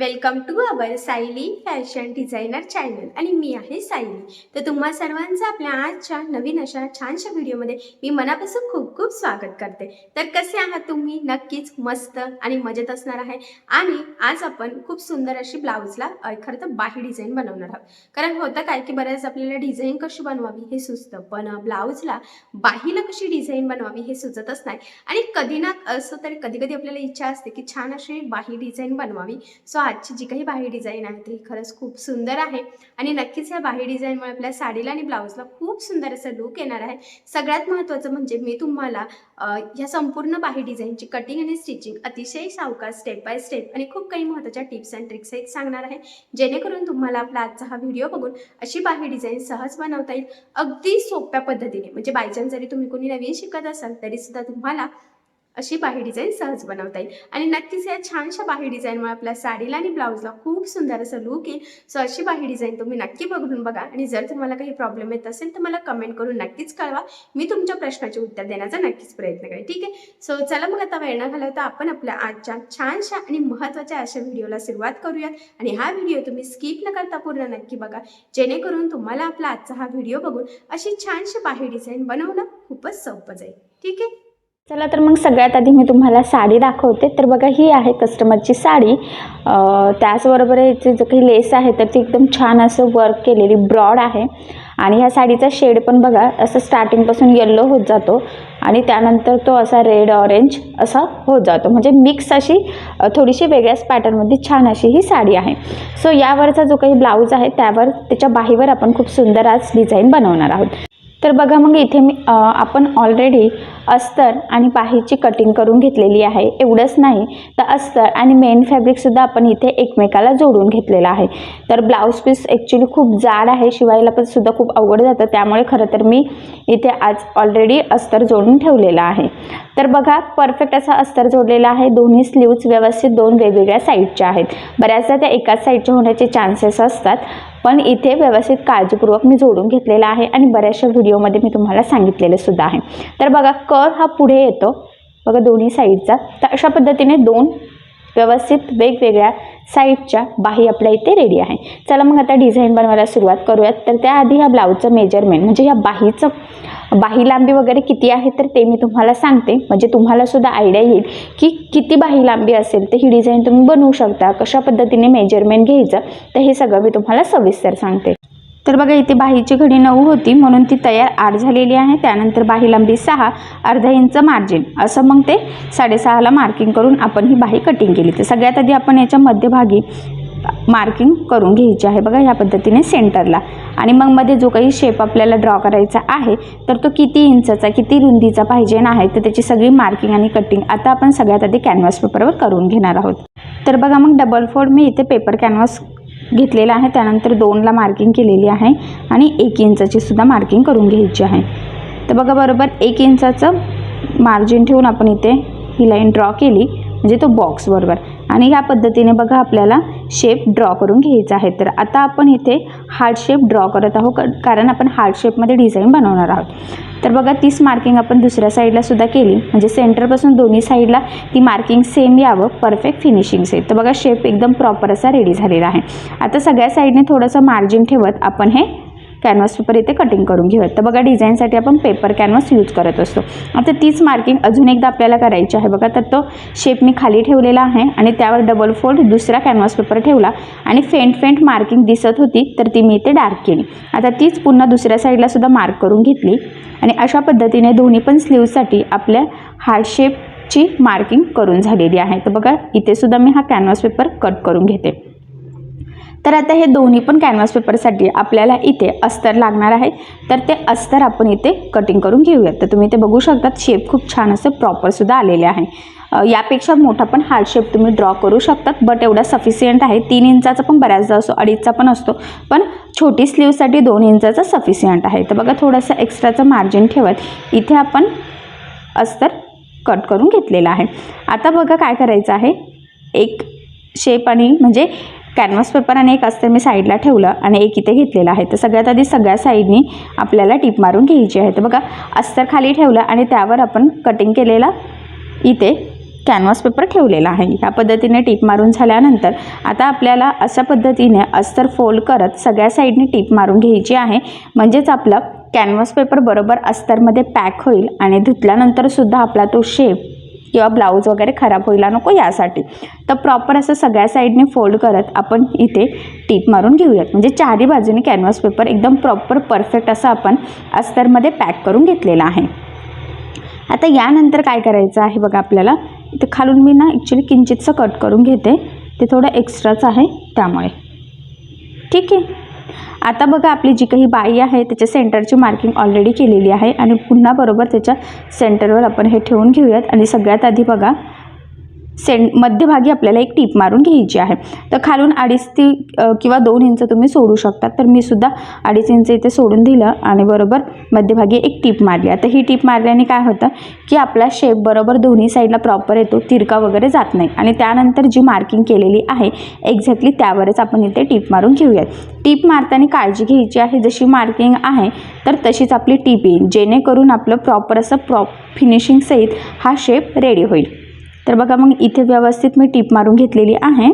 Welcome to our Sayali fashion designer channel आणि मी आहे सायली तर तुम्हा सर्वांचं आपल्या आजच्या नवीन अशा छानशा व्हिडिओमध्ये मी मनापासून खूप खूप स्वागत करते. तर कसे आहात तुम्ही? नक्कीच मस्त आणि मजेत असणार आहे. आणि आज आपण खूप सुंदर अशी ब्लाऊजला खरं तर बाही डिझाईन बनवणार आहोत. कारण होतं काय की बऱ्याच आपल्याला डिझाईन कशी बनवावी हे सुचतं. पण ब्लाऊजला बाहीला कशी डिझाईन बनवावी हे सुचतच नाही. आणि कधी ना असं तरी कधी कधी आपल्याला इच्छा असते की छान अशी बाही डिझाईन बनवावी. सो आजची जी काही बाही डिझाईन आहे ती खरंच खूप सुंदर आहे. आणि नक्कीच या बाही डिझाईनमुळे आपल्या साडीला आणि ब्लाऊजला खूप सुंदर असं लुक येणार आहे. सगळ्यात महत्त्वाचं म्हणजे मी तुम्हाला ह्या संपूर्ण बाही डिझाईनची कटिंग आणि स्टिचिंग अतिशय सावकाश स्टेप बाय स्टेप आणि खूप काही महत्त्वाच्या टिप्स अँड ट्रिक्स एक सांगणार आहे. जेणेकरून तुम्हाला आपला आजचा हा व्हिडिओ बघून अशी बाही डिझाईन सहज बनवता येईल. अगदी सोप्या पद्धतीने म्हणजे बायचान्स जरी तुम्ही कोणी नवीन शिकत असाल तरीसुद्धा तुम्हाला अशी बाही डिझाईन सहज बनवता येईल. आणि नक्कीच या छानशा बाही डिझाईनमुळे आपल्या साडीला आणि ब्लाऊजला खूप सुंदर असं लुक येईल. सो अशी बाही डिझाईन तुम्ही नक्की बघून बघा. आणि जर तुम्हाला काही प्रॉब्लेम येत असेल तर मला कमेंट करून नक्कीच कळवा. मी तुमच्या प्रश्नाचे उत्तर देण्याचा नक्कीच प्रयत्न करेन. ठीक आहे? सो चला मग आता वेळ न घालवता आपण आपल्या आजच्या छानशा आणि महत्त्वाच्या अशा व्हिडिओला सुरुवात करूयात. आणि हा व्हिडिओ तुम्ही स्किप न करता पूर्ण नक्की बघा. जेणेकरून तुम्हाला आपला आजचा हा व्हिडिओ बघून अशी छानशी बाही डिझाईन बनवणं खूपच सोपं जाईल. ठीक आहे? चला तर मग सगळ्यात आधी मी तुम्हाला साडी दाखवते. तर बघा ही आहे कस्टमरची साडी. त्याचबरोबर याची जो काही लेस आहे तर ती एकदम छान असं वर्क केलेली ब्रॉड आहे. आणि ह्या साडीचा शेड पण बघा असं स्टार्टिंगपासून येल्लो होत जातो. आणि त्यानंतर तो असा रेड ऑरेंज असा होत जातो. म्हणजे मिक्स अशी थोडीशी वेगळ्याच पॅटर्नमध्ये छान अशी ही साडी आहे. सो यावरचा जो काही ब्लाऊज आहे त्यावर त्याच्या बाहीवर आपण खूप सुंदर आज डिझाईन बनवणार आहोत. तर बघा मग इथे मी आपण ऑलरेडी अस्तर आणि बाहीची कटिंग करून घेतलेली आहे. एवढंच नाही तर अस्तर आणि मेन फॅब्रिकसुद्धा आपण इथे एकमेकाला जोडून घेतलेला आहे. तर ब्लाऊज पीस ॲक्च्युली खूप जाड आहे शिवायला पण सुद्धा खूप अवघड जातं. त्यामुळे खरं तर मी इथे आज ऑलरेडी अस्तर जोडून ठेवलेलं आहे. तर बघा परफेक्ट असा अस्तर जोडलेला आहे. दोन्ही स्लीव्ज व्यवस्थित दोन वेगवेगळ्या साईडच्या आहेत. बऱ्याचदा त्या एकाच साईडच्या होण्याचे चान्सेस असतात पण इथे व्यवस्थित काळजीपूर्वक मी जोडून घेतलेला आहे आणि बऱ्याचशा व्हिडिओमध्ये मी तुम्हाला सांगितलेलं सुद्धा आहे. तर बघा कर हा पुढे येतो. बघा दोन्ही साईडचा तर अशा पद्धतीने दोन व्यवस्थित वेगवेगळ्या साईडच्या बाही आपल्या इथे रेडी आहे. चला मग आता डिझाईन बनवायला सुरुवात करूयात. तर त्याआधी ह्या ब्लाऊजचं मेजरमेंट म्हणजे ह्या बाहीचं बाही लांबी वगैरे किती आहे तर ते मी तुम्हाला सांगते. म्हणजे तुम्हालासुद्धा आयडिया येईल की किती बाही लांबी असेल तर ही डिझाईन तुम्ही बनवू शकता. कशा पद्धतीने मेजरमेंट घ्यायचं तर हे सगळं मी तुम्हाला सविस्तर सांगते. तर बघा इथे बाहीची घडी नऊ होती म्हणून ती तयार आठ झालेली आहे. त्यानंतर बाही लांबी सहा अर्धा इंच मार्जिन. असं मग ते साडेसहाला मार्किंग करून आपण ही बाही कटिंग केली. तर सगळ्यात आधी आपण याच्या मध्यभागी मार्किंग करून घ्यायची आहे. बघा ह्या पद्धतीने सेंटरला. आणि मग मध्ये जो काही शेप आपल्याला ड्रॉ करायचा आहे तर तो किती इंचाचा किती रुंदीचा पाहिजे ना आहे तर त्याची सगळी मार्किंग आणि कटिंग आता आपण सगळ्यात आधी कॅनव्हास पेपरवर करून घेणार आहोत. तर बघा मग डबल फोल्ड मी इथे पेपर कॅनव्हास घेतलेला आहे. त्यानंतर दोनला मार्किंग केलेली आहे आणि एक इंचाची सुद्धा मार्किंग करून घ्यायची आहे. तर बघा बरोबर एक इंचाचं मार्जिन ठेवून आपण इथे ही लाईन ड्रॉ केली. म्हणजे तो बॉक्स बरोबर. आणि ह्या पद्धतीने बघा आपल्याला शेप ड्रॉ करून घ्यायचा आहे. तर आता आपण इथे हार्ट शेप ड्रॉ करत आहोत क- कारण आपण हार्ट शेपमध्ये डिझाईन बनवणार आहोत. तर बघा तीच मार्किंग आपण दुसऱ्या साईडला सुद्धा केली. म्हणजे सेंटरपासून दोन्ही साईडला ती मार्किंग सेम यावं परफेक्ट फिनिशिंग सेट तर बघा शेप एकदम प्रॉपर असा रेडी झालेला आहे. आता सगळ्या साईडने थोडंसं मार्जिन ठेवत आपण हे कॅनव्हास पेपर इथे कटिंग करून घेऊयात. तर बघा डिझाईनसाठी आपण पेपर कॅनव्हास यूज करत असतो. आता तीच मार्किंग अजून एकदा आपल्याला करायची आहे. बघा तर तो शेप मी खाली ठेवलेला आहे आणि त्यावर डबल फोल्ड दुसरा कॅनव्हास पेपर ठेवला आणि फेंट फेंट मार्किंग दिसत होती तर ती मी इथे डार्क केली. आता तीच पुन्हा दुसऱ्या साईडला सुद्धा मार्क करून घेतली आणि अशा पद्धतीने दोन्ही पण स्लीवसाठी आपल्या हार्ट शेपची मार्किंग करून झालेली आहे. तर बघा इथे सुद्धा मी हा कॅनव्हास पेपर कट करून घेते. तर आता हे दोन्ही पण कॅनव्हास पेपरसाठी आपल्याला इथे अस्तर लागणार आहे. तर ते अस्तर आपण इथे कटिंग करून घेऊयात. तर तुम्ही इथे बघू शकतात शेप खूप छान असं प्रॉपरसुद्धा आलेले आहे. यापेक्षा मोठा पण हार्ड शेप तुम्ही ड्रॉ करू शकतात बट एवढा सफिशियंट आहे. तीन इंचाचा पण बऱ्याचदा असतो अडीचचा पण असतो पण छोटी स्लीवसाठी दोन इंचाचा सफिशियंट आहे. तर बघा थोडंसं एक्स्ट्राचं मार्जिन ठेवत इथे आपण अस्तर कट करून घेतलेलं आहे. आता बघा काय करायचं आहे. एक शेप आणि म्हणजे कॅनव्हास पेपर आणि एक अस्तर मी साईडला ठेवलं आणि एक इथे घेतलेलं आहे. तर सगळ्यात आधी सगळ्या साईडनी आपल्याला टीप मारून घ्यायची आहे. तर बघा अस्तर खाली ठेवलं आणि त्यावर आपण कटिंग केलेला इथे कॅनव्हास पेपर ठेवलेला आहे. ह्या पद्धतीने टीप मारून झाल्यानंतर आता आपल्याला अशा पद्धतीने अस्तर फोल्ड करत सगळ्या साईडने टीप मारून घ्यायची आहे. म्हणजेच आपलं कॅनव्हास पेपर बरोबर अस्तरमध्ये पॅक होईल आणि धुतल्यानंतरसुद्धा आपला तो शेप किंवा ब्लाऊज वगैरे खराब व्हायला नको यासाठी. तर प्रॉपर असं सगळ्या साईडने फोल्ड करत आपण इथे टीप मारून घेऊयात. म्हणजे चारही बाजूने कॅनव्हास पेपर एकदम प्रॉपर परफेक्ट असं आपण अस्तरमध्ये पॅक करून घेतलेला आहे. आता यानंतर काय करायचं आहे बघा आपल्याला? इथे खालून मी ना ॲक्च्युली किंचितचं कट करून घेते. ते थोडं एक्स्ट्राच आहे त्यामुळे. ठीक आहे? आता बघा आपली जी काही बाई आहे त्याच्या सेंटरची मार्किंग ऑलरेडी केलेली आहे आणि पुन्हा बरोबर त्याच्या सेंटरवर आपण हे ठेवून घेऊयात. आणि सगळ्यात आधी बघा सें मध्यभागी आपल्याला एक टीप मारून घ्यायची आहे. तर खालून अडीच ती किंवा दोन इंच तुम्ही सोडू शकता तर मी सुद्धा अडीच इंच इथे सोडून दिलं आणि बरोबर मध्यभागी एक टीप मारली आता ही टीप मारल्याने काय होतं की आपला शेप बरोबर दोन्ही साईडला प्रॉपर येतो तिरका वगैरे जात नाही. आणि त्यानंतर जी मार्किंग केलेली आहे एक्झॅक्टली त्यावरच आपण इथे टीप मारून घेऊयात. टीप मारताना काळजी घ्यायची आहे. जशी मार्किंग आहे तर तशीच आपली टीप येईल. जेणेकरून आपलं प्रॉपर असं प्रॉप फिनिशिंग सहित हा शेप रेडी होईल. तर बघा मग इथे व्यवस्थित मी टीप मारून घेतलेली आहे.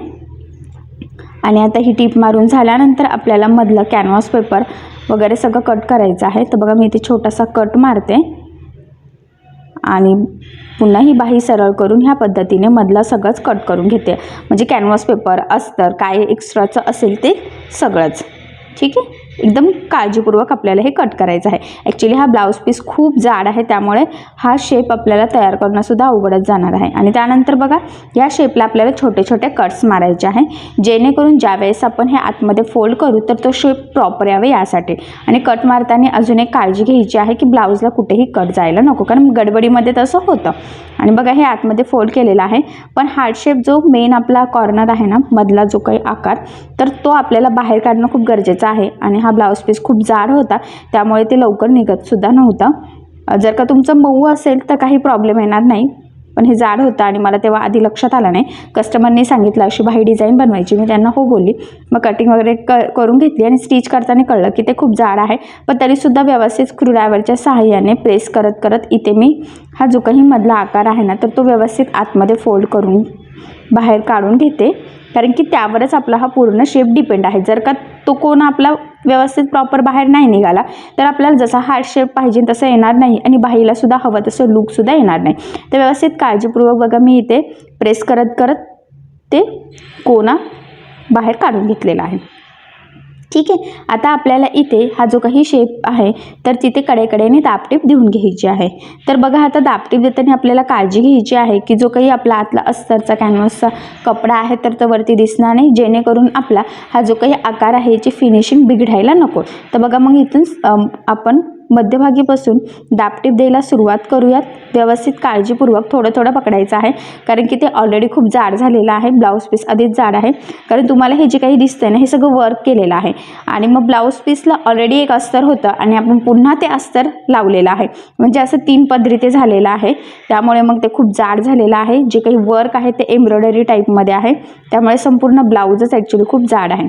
आणि आता ही टीप मारून झाल्यानंतर आपल्याला मधलं कॅनव्हास पेपर वगैरे सगळं कट करायचं आहे. तर बघा मी इथे छोटासा कट मारते. आणि पुन्हा ही बाही सरळ करून ह्या पद्धतीने मधला सगळंच कट करून घेते. म्हणजे कॅनव्हास पेपर अस्तर काय एक्स्ट्राचं असेल ते सगळंच. ठीक आहे? एकदम काळजीपूर्वक आपल्याला हे कट करायचं आहे. ॲक्च्युली हा ब्लाऊज पीस खूप जाड आहे त्यामुळे हा शेप आपल्याला तयार करणंसुद्धा अवघडच जाणार आहे. आणि त्यानंतर बघा या शेपला आपल्याला छोटे छोटे कट्स मारायचे आहे. जेणेकरून ज्यावेळेस आपण हे आतमध्ये फोल्ड करू तर तो शेप प्रॉपर यावे यासाठी. आणि कट मारताना अजून एक काळजी घ्यायची आहे की ब्लाऊजला कुठेही कट जायला नको कारण गडबडीमध्ये तसं होतं. आणि बघा हे आतमध्ये फोल्ड केलेला आहे. पण हार्ड शेप जो मेन आपला कॉर्नर आहे ना मधला जो काही आकार तर तो आपल्याला बाहेर काढणं खूप गरजेचं आहे. आणि हा ब्लाऊज पीस खूप जाड होता त्यामुळे ते लवकर निघतसुद्धा नव्हतं. जर का तुमचं मऊ असेल तर काही प्रॉब्लेम येणार नाही पण हे जाड होतं आणि मला तेव्हा आधी लक्षात आलं नाही. कस्टमरनी सांगितलं अशी बाही डिझाईन बनवायची. मी त्यांना हो बोलली. मग कटिंग वगैरे क करून घेतली आणि स्टिच करताना कळलं की ते खूप जाड आहे. पण तरीसुद्धा व्यवस्थित स्क्रूड्रायव्हरच्या सहाय्याने प्रेस करत करत इथे मी हा जो काही मधला आकार आहे ना तर तो व्यवस्थित आतमध्ये फोल्ड करून बाहेर काढून घेते. कारण की त्यावरच आपला हा पूर्ण शेप डिपेंड आहे. जर का तो कोण आपला व्यवस्थित प्रॉपर बाहेर नाही निघाला तर आपल्याला जसा हार्ड शेप पाहिजे तसं येणार नाही आणि बाहीलासुद्धा हवं तसं लुकसुद्धा येणार नाही. तर व्यवस्थित काळजीपूर्वक बघा मी इथे प्रेस करत करत ते कोना बाहेर काढून घेतलेला आहे. ठीक आहे? आता आपल्याला इथे हा जो काही शेप आहे तर तिथे कडेकडेने दापटीप देऊन घ्यायची आहे. तर बघा आता दापटीप देताना आपल्याला काळजी घ्यायची आहे की जो काही आपला आतला अस्तरचा कॅनव्हासचा कपडा आहे तर तो वरती दिसणार नाही. जेणेकरून आपला हा जो काही आकार आहे याची फिनिशिंग बिघडायला नको. तर बघा मग इथून आपण मध्यभागी बसून दापटीप द्यायला सुरुवात करूयात. व्यवस्थित काळजीपूर्वक थोडं थोडं पकडायचं आहे. कारण की ते ऑलरेडी खूप जाड झालेलं आहे. ब्लाऊज पीस आधीच जाड आहे. कारण तुम्हाला हे जे काही दिसतंय ना हे सगळं वर्क केलेलं आहे. आणि मग ब्लाऊज पीसला ऑलरेडी एक अस्तर होतं आणि आपण पुन्हा ते अस्तर लावलेलं आहे. म्हणजे असं तीन पदरी ते झालेलं आहे. त्यामुळे मग ते खूप जाड झालेलं आहे. जे काही वर्क आहे ते एम्ब्रॉयडरी टाईपमध्ये आहे. त्यामुळे संपूर्ण ब्लाऊजच ॲक्च्युली खूप जाड आहे.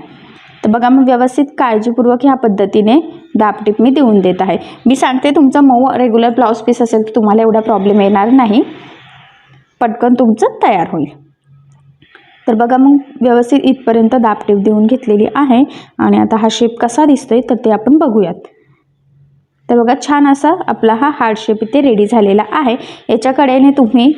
तर बघा मग व्यवस्थित काळजीपूर्वक ह्या पद्धतीने दापटीप मी देऊन देत आहे. मी सांगते तुमचा मऊ रेग्युलर ब्लाऊज पीस असेल तर तुम्हाला एवढा प्रॉब्लेम येणार नाही. पटकन तुमचं तयार होईल. तर बघा मग व्यवस्थित इथपर्यंत दापटीप देऊन घेतलेली आहे आणि आता हा शेप कसा दिसतोय तर ते आपण बघूयात. तर बघा छान असा आपला हा हार्ड शेप इथे रेडी झालेला आहे. याच्याकडेने तुम्ही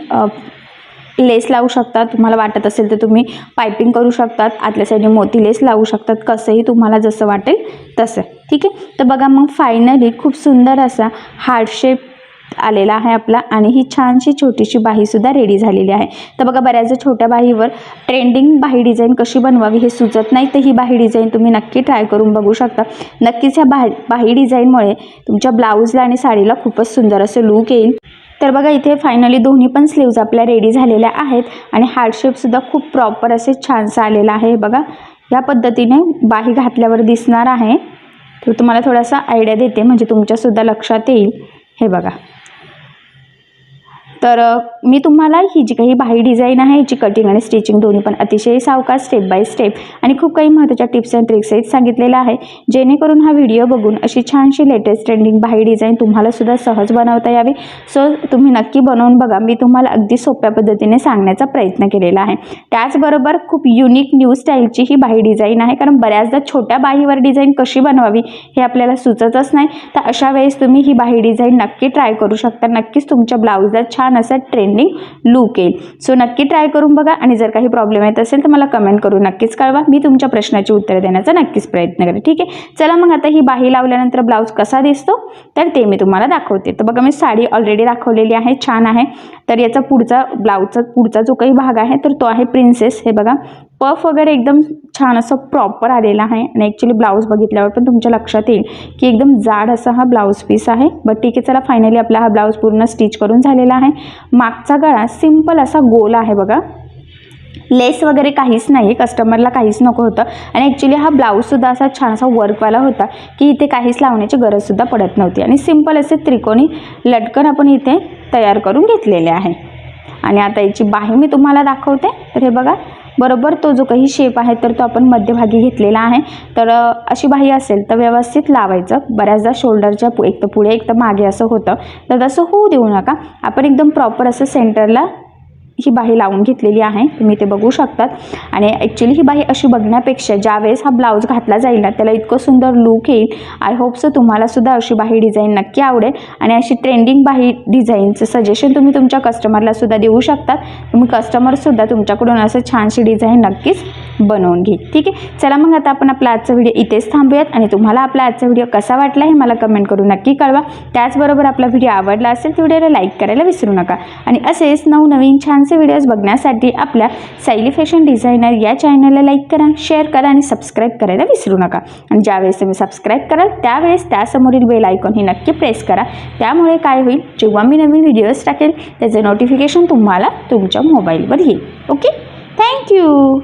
लेस लावू शकता. तुम्हाला वाटत असेल तर तुम्ही पायपिंग करू शकतात. आतल्या साईडने मोती लेस लावू शकतात. कसंही तुम्हाला जसं वाटेल तसं. ठीक आहे? तर बघा मग फायनली खूप सुंदर असा हार्ड शेप आलेला आहे आपला आणि ही छानशी छोटीशी बाहीसुद्धा रेडी झालेली आहे. तर बघा बऱ्याचदा छोट्या बाहीवर ट्रेंडिंग बाही डिझाईन कशी बनवावी हे सुचत नाही. तर ही बाही डिझाईन तुम्ही नक्की ट्राय करून बघू शकता. नक्कीच ह्या बाही बाही डिझाईनमुळे तुमच्या ब्लाऊजला आणि साडीला खूपच सुंदर असं लूक येईल. तर बघा इथे फायनली दोन्ही पण स्लीव्ज आपल्या रेडी झालेल्या आहेत आणि हार्ड शेपसुद्धा खूप प्रॉपर असे छानसं आलेलं आहे. बघा या पद्धतीने बाही घातल्यावर दिसणार आहे. तर तुम्हाला थोडासा आयडिया देते म्हणजे तुमच्यासुद्धा लक्षात येईल. हे बघा. तर मी तुम्हाला ही जी काही बाही डिझाईन आहे याची कटिंग आणि स्टिचिंग दोन्ही पण अतिशय सावकाश स्टेप बाय स्टेप आणि खूप काही महत्त्वाच्या टिप्स अँड ट्रिक्स आहेत सांगितलेलं आहे. जेणेकरून हा व्हिडिओ बघून अशी छानशी लेटेस्ट ट्रेंडिंग बाही डिझाईन तुम्हालासुद्धा सहज बनवता यावी. सो तुम्ही नक्की बनवून बघा. मी तुम्हाला अगदी सोप्या पद्धतीने सांगण्याचा प्रयत्न केलेला आहे. त्याचबरोबर खूप युनिक न्यू स्टाईलची ही बाही डिझाईन आहे. कारण बऱ्याचदा छोट्या बाहीवर डिझाईन कशी बनवावी हे आपल्याला सुचतच नाही. तर अशा वेळेस तुम्ही ही बाही डिझाईन नक्की ट्राय करू शकता. नक्कीच तुमच्या ब्लाऊजला छान असा ट्रेंडिंग लुक येईल. सो नक्की ट्राय करून बघा आणि जर काही प्रॉब्लेम येत असेल तर मला कमेंट करून नक्कीच कळवा. मी तुमच्या प्रश्नाची उत्तरं देण्याचा नक्कीच प्रयत्न करेन. ठीक आहे? चला मग आता ही बाही लावल्यानंतर ब्लाऊज कसा दिसतो? तर ते मी तुम्हाला दाखवते. तर बघा मी साडी ऑलरेडी दाखवलेली आहे. छान आहे. तर याचा पुढचा ब्लाऊजचा पुढचा जो काही भाग आहे तर तो आहे प्रिन्सेस हे बघा. पफ वगैरे एकदम छान असं प्रॉपर आलेला आहे. आणि ॲक्च्युली ब्लाऊज बघितल्यावर पण तुमच्या लक्षात येईल की एकदम जाड असा हा ब्लाऊज पीस आहे. बट ठीक आहे चला फायनली आपला हा ब्लाऊज पूर्ण स्टिच करून झालेला आहे. मागचा गळा सिंपल असा गोल आहे बघा. लेस वगैरे काहीच नाही आहे कस्टमरला काहीच नको होतं. आणि ॲक्च्युली हा ब्लाऊजसुद्धा असा छान असा वर्कवाला होता की इथे काहीच लावण्याची गरजसुद्धा पडत नव्हती. आणि सिंपल असे त्रिकोणी लटकन आपण इथे तयार करून घेतलेले आहे. आणि आता याची बाही मी तुम्हाला दाखवते. तर हे बघा बरोबर तो जो काही शेप आहे तर तो आपण मध्यभागी घेतलेला आहे. तर अशी बाही असेल तर व्यवस्थित लावायचं. बऱ्याचदा शोल्डरच्या पु एक तर पुढे एक तर मागे असं होतं. तर तसं होऊ देऊ नका. आपण एकदम प्रॉपर असं सेंटरला ही बाही लावून घेतलेली आहे. तुम्ही ते बघू शकतात. आणि ॲक्च्युली ही बाही अशी बघण्यापेक्षा ज्यावेळेस हा ब्लाऊज घातला जाईल ना त्याला इतकं सुंदर लुक येईल. आय होप सो तुम्हालासुद्धा अशी बाही डिझाईन नक्की आवडेल. आणि अशी ट्रेंडिंग बाही डिझाईनचं सजेशन तुम्ही तुमच्या कस्टमरलासुद्धा देऊ शकतात. तुम्ही कस्टमरसुद्धा तुमच्याकडून असं छानशी डिझाईन नक्कीच बनवून घे ठीक आहे? चला मग आता आपण आपला आजचा व्हिडिओ इथेच थांबूयात आणि तुम्हाला आपला आजचा व्हिडिओ कसा वाटला हे मला कमेंट करून नक्की कळवा. त्याचबरोबर आपला व्हिडिओ आवडला असेल तर व्हिडिओला लाईक करायला विसरू नका. आणि असेच नवनवीन छानसे व्हिडिओज बघण्यासाठी आपल्या सायली फॅशन डिझायनर या चॅनलला लाईक करा शेअर करा आणि सबस्क्राईब करायला विसरू नका. आणि ज्यावेळेस तुम्ही सबस्क्राईब कराल त्यावेळेस त्यासमोरील बेल आयकॉन ही नक्की प्रेस करा. त्यामुळे काय होईल? जेव्हा मी नवीन व्हिडिओज टाकेल त्याचे नोटिफिकेशन तुम्हाला तुमच्या मोबाईलवर येईल. Okay thank you